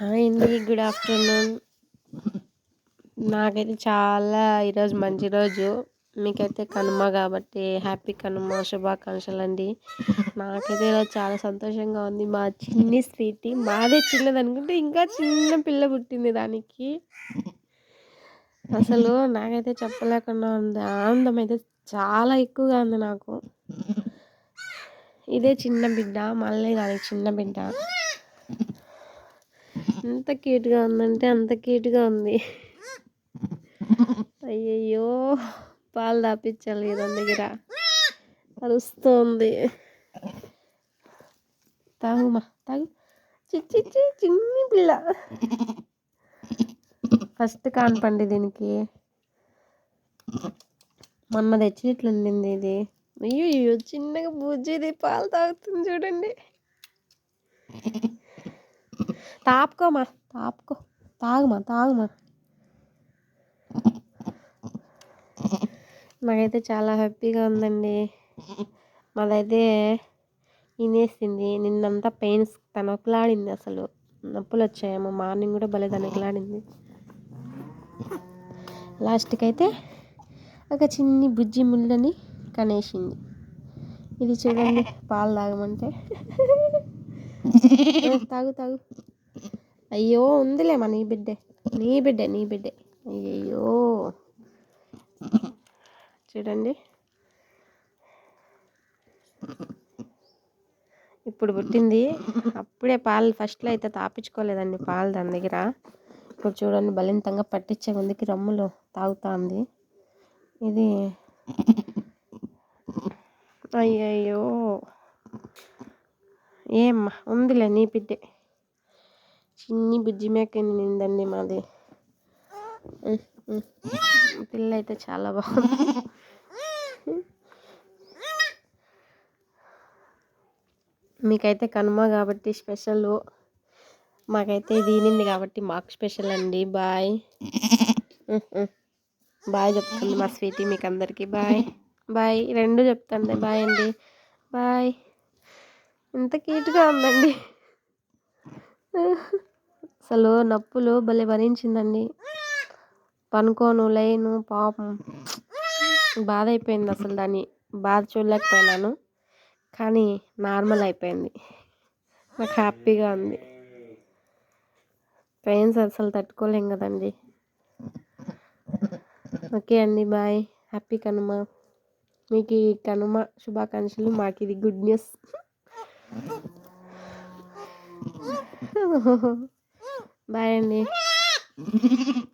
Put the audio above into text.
Hi అండి good afternoon. నాకైతే చాలా ఈరోజు మంచి రోజు. మీకైతే కనుమ కాబట్టి హ్యాపీ కనుమ శుభాకాంక్షలు అండి. నాకైతే ఈరోజు చాలా సంతోషంగా ఉంది. మా చిన్ని స్వీటీ మాదే చిన్నది అనుకుంటే ఇంకా చిన్న పిల్ల పుట్టింది దానికి. అసలు నాకైతే చెప్పలేకుండా ఉంది. ఆనందం అయితే చాలా ఎక్కువగా ఉంది నాకు. ఇదే చిన్న బిడ్డ మళ్ళీ దానికి చిన్న బిడ్డ. ఎంత క్యూట్గా ఉందంటే అంత క్యూట్గా ఉంది. అయ్యయ్యో పాలు దాపించాలి దాని దగ్గర. అరుస్తుంది. తాగుమా తాగు. చిచ్చి చిన్ని పిల్ల. ఫస్ట్ కానపండి దీనికి. మొన్న తెచ్చినట్లుండింది ఇది. అయ్యో చిన్నగా బుజ్జిది పాలు తాగుతుంది చూడండి. తాపుకోమా తాపుకో తాగుమా తాగుమా నాకైతే చాలా హ్యాపీగా ఉందండి. మాదైతే ఇనేసింది నిన్నంతా పెయిన్స్ తనకులాడింది అసలు. నొప్పులు వచ్చాయేమో మార్నింగ్ కూడా భలే తనకులాడింది. లాస్ట్కి అయితే ఒక చిన్ని బుజ్జి ముళ్ళని కనేసింది. ఇది చూడండి పాలు తాగమంటే. తాగు తాగు. అయ్యో ఉందిలేమా నీ బిడ్డే. నీ బిడ్డే నీ బిడ్డే. అయ్యయ్యో. చూడండి. ఇప్పుడు పుట్టింది. అప్పుడే పాలు ఫస్ట్లో అయితే తాపించుకోలేదండి పాలు దాని దగ్గర. ఇప్పుడు చూడండి బలింతంగా పట్టించే ముందుకి రమ్ములు తాగుతా ఉంది ఇది అయ్యయ్యో. ఏమ్మా ఉందిలే నీ బిడ్డే. చిన్ని బుజ్జి మేక నిందండి మాది. పిల్ల అయితే చాలా బాగుంది. మీకైతే కనుమ కాబట్టి స్పెషల్. మాకైతే దీనింది కాబట్టి మాకు స్పెషల్ అండి. బాయ్. బాయ్ చెప్తుంది మా స్వీటీ మీకు అందరికీ బాయ్. బాయ్. రెండు చెప్తాండి. బాయ్ అండి. బాయ్. ఎంత క్యూట్గా ఉందండి. అసలు నొప్పులు భలే భరించిందండి. పనుకోను లేను పాపం. బాధ అయిపోయింది అసలు దాన్ని. బాధ చూడలేకపోయినాను. కానీ నార్మల్ అయిపోయింది. నాకు హ్యాపీగా ఉంది. పెయిన్స్ అసలు తట్టుకోలేం కదండి. ఓకే అండి బాయ్. హ్యాపీ కనుమ. మీకు ఈ కనుమ శుభాకాంక్షలు. మాకు ఇది గుడ్ న్యూస్. బాయ్ అండి.